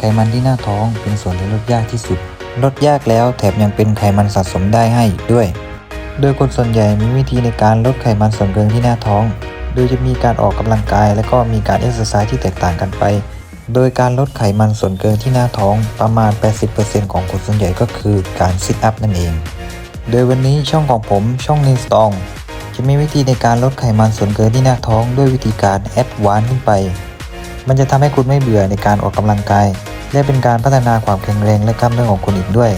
ไขมันที่หน้าท้องเป็นส่วนที่ลดยากที่สุด ลดยากแล้วแถมยังเป็นไขมันสะสมได้ให้อีกด้วย โดยคนส่วนใหญ่มีวิธีในการลดไขมันส่วนเกินที่หน้าท้อง โดยจะมีการออกกำลังกาย และก็มีการเอ็กซ์ไซส์ที่แตกต่างกันไป โดยการลดไขมันส่วนเกินที่หน้าท้องประมาณ 80%ของคนส่วนใหญ่ก็คือการซิทอัพนั่นเอง โดยวันนี้ช่องของผมช่องนิสตองจะมีวิธีในการลดไขมันส่วนเกินที่หน้าท้องด้วยวิธีการแอดวานซ์ขึ้นไป มันจะทำให้คุณไม่เบื่อในการออกกำลังกาย และเป็นการพัฒนาความแข็งแรงและกล้ามเนื้อของคุณอีกด้วย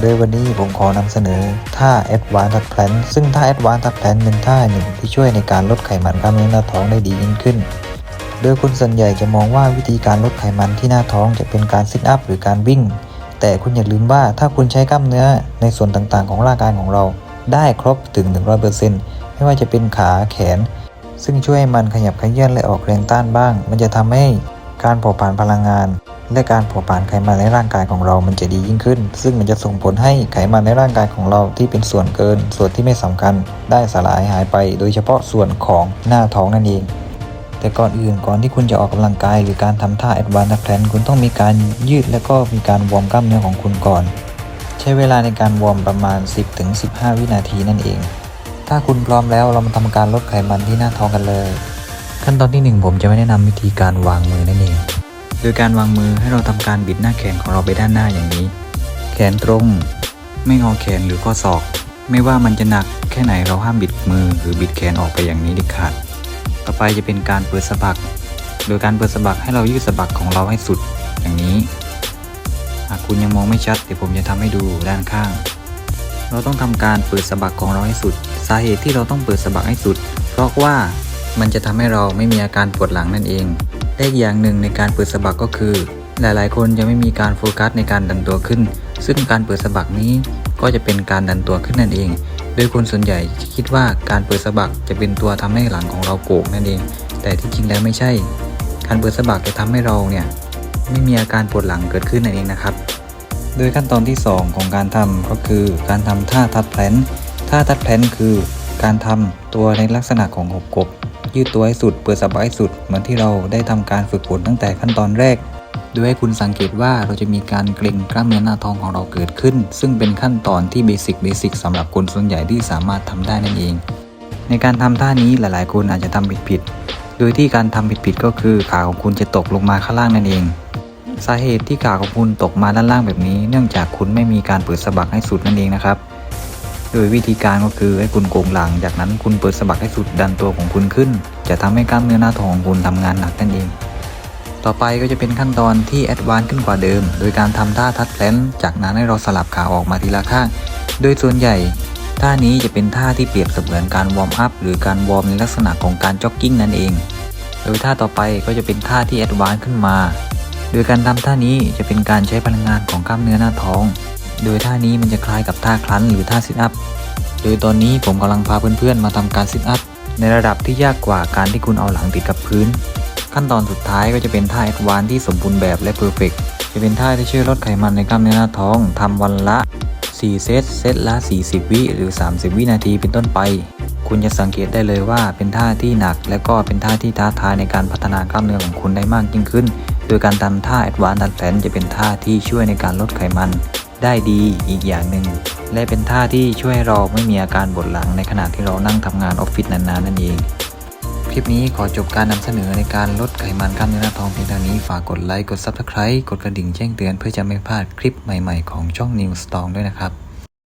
โดยวันนี้ผมขอนำเสนอท่า Advanced Tuck Plank ซึ่งท่า Advanced Tuck Plank เป็นท่าหนึ่งที่ช่วยในการลดไขมันกล้ามเนื้อหน้าท้องได้ดียิ่งขึ้น โดยคนส่วนใหญ่จะมองว่าวิธีการลดไขมันที่หน้าท้องจะเป็นการซิทอัพหรือการวิ่ง แต่คุณอย่าลืมว่าถ้าคุณใช้กล้ามเนื้อในส่วนต่างๆ ของร่างกายของเรา ได้ครบถึง 100%ไม่ว่าจะเป็นขาแขน ซึ่งช่วยให้มันขยับขยื่นและออกแรงต้านบ้าง มันจะทำให้การเผาผลาญพลังงาน และการเผาผลาญไขมันในร่างกายของเรามันจะดียิ่งขึ้น ซึ่งมันจะส่งผลให้ไขมันในร่างกายของเราที่เป็นส่วนเกิน ส่วนที่ไม่สำคัญ ได้สลายหายไป โดยเฉพาะส่วนของหน้าท้องนั่นเอง แต่ก่อนอื่นก่อนที่คุณจะออกกำลังกายหรือการทำท่า Advanced Plank คุณต้องมีการยืดและก็มีการวอร์มกล้ามเนื้อของคุณก่อน ใช้เวลาในการวอร์มประมาณ 10-15 วินาทีนั่นเอง ถ้าคุณพร้อมแล้วเรามาทำการลดไขมันที่หน้าท้องกันเลย ขั้นตอนที่หนึ่งผมจะไม่แนะนำวิธีการวางมือนั่นเอง โดยการวางมือให้เราทำการบิดหน้าแขนของเราไปด้านหน้าอย่างนี้ แขนตรง ไม่งอแขนหรือข้อศอก ไม่ว่ามันจะหนักแค่ไหนเราห้ามบิดมือหรือบิดแขนออกไปอย่างนี้เด็ดขาด ต่อไปจะเป็นการเปิดสะบัก โดยการเปิดสะบักให้เรายืดสะบักของเราให้สุดอย่างนี้ หากคุณยังมองไม่ชัดเดี๋ยวผมจะทำให้ดูด้านข้าง เราต้องทำการเปิดสะบักของเราให้สุด สาเหตุที่เราต้องเปิดสะบักให้สุด เพราะว่ามันจะทำให้เราไม่มีอาการปวดหลังนั่นเอง และอีกอย่างหนึ่งในการเปิดสะบักก็คือ หลายๆ คนจะไม่มีการโฟกัสในการดันตัวขึ้น ซึ่งการเปิดสะบักนี้ก็จะเป็นการดันตัวขึ้นนั่นเอง โดยคนส่วนใหญ่คิดว่าการเปิดสะบักจะเป็นตัวทำให้หลังของเราโก่งนั่นเอง แต่ที่จริงแล้วไม่ใช่ การเปิดสะบักจะทำให้เราเนี่ยไม่มีอาการปวดหลังเกิดขึ้นนั่นเองนะครับ โดยขั้นตอนที่ 2 ของการทำก็คือการทำท่าทัดแพลนท่าทัดแพลนคือ การทำตัวในลักษณะของหกกบ ยืดตัวให้สุด เปิดสบักให้สุด เหมือนที่เราได้ทำการฝึกฝนตั้งแต่ขั้นตอนแรก โดยให้คุณสังเกตว่าเราจะมีการเกร็งกล้ามเนื้อหน้าท้องของเราเกิดขึ้น ซึ่งเป็นขั้นตอนที่เบสิกเบสิกสำหรับคนส่วนใหญ่ที่สามารถทำได้นั่นเอง ในการทำท่านี้หลายๆ คนอาจจะทำผิดผิดๆ โดยที่การทำผิดผิดๆก็คือขาของคุณจะตกลงมาข้างล่างนั่นเองสาเหตุที่ขาของคุณตกมาด้านล่างแบบนี้ เนื่องจากคุณไม่มีการเปิดสะบักให้สุดนั่นเองนะครับ โดยวิธีการก็คือให้คุณโกงหลัง จากนั้นคุณเปิดสะบักให้สุดดันตัวของคุณขึ้น จะทำให้กล้ามเนื้อหน้าท้องของคุณทำงานหนักนั่นเอง ต่อไปก็จะเป็นขั้นตอนที่แอดวานซ์ขึ้นกว่าเดิม โดยการทำท่าทัดแพลนจากนั้นให้เราสลับขาออกมาทีละข้าง โดยส่วนใหญ่ท่านี้จะเป็นท่าที่เปรียบเสมือนการวอร์มอัพหรือการวอร์มในลักษณะของการจ็อกกิ้งนั่นเอง โดยท่าต่อไปก็จะเป็นท่าที่แอดวานซ์ขึ้นมา โดยการทำท่านี้จะเป็นการใช้พลังงานของกล้ามเนื้อหน้าท้อง โดยท่านี้มันจะคล้ายกับท่าคลันหรือท่าซิทอัพ โดยตอนนี้ผมกำลังพาเพื่อนๆ มาทำการซิทอัพในระดับที่ยากกว่าการที่คุณเอาหลังติดกับพื้น ขั้นตอนสุดท้ายก็จะเป็นท่าแอดวานที่สมบูรณ์แบบและเพอร์เฟกจะเป็นท่าที่ช่วยลดไขมันในกล้ามเนื้อหน้าท้องทำวันละ 4 เซต เซตละ 40 วิหรือ 30 วินาทีเป็นต้นไป คุณจะสังเกตได้เลยว่าเป็นท่าที่หนัก และก็เป็นท่าที่ท้าทายในการพัฒนากล้ามเนื้อของคุณได้มากยิ่งขึ้น โดยการทำท่า Advanced d a n c e จะเป็นท่าที่ช่วยในการลดไขมัน ได้ดีอีกอย่างหนึ่งและเป็นท่าที่ช่วยเราไม่มีอาการปวดหลังในขณะที่เรานั่งทำงานออฟฟิศนานๆนั่นเอง คลิปนี้ขอจบการนำเสนอในการลดไขมันกล้ามเนื้อหน้าท้องเพียงเท่านี้ฝากกดไลค์กด Subscribe กดกระดิ่งแจ้งเตือนเพื่อจะไม่พลาดคลิปใหม่ๆของช่อง New Strong ด้วยนะครับ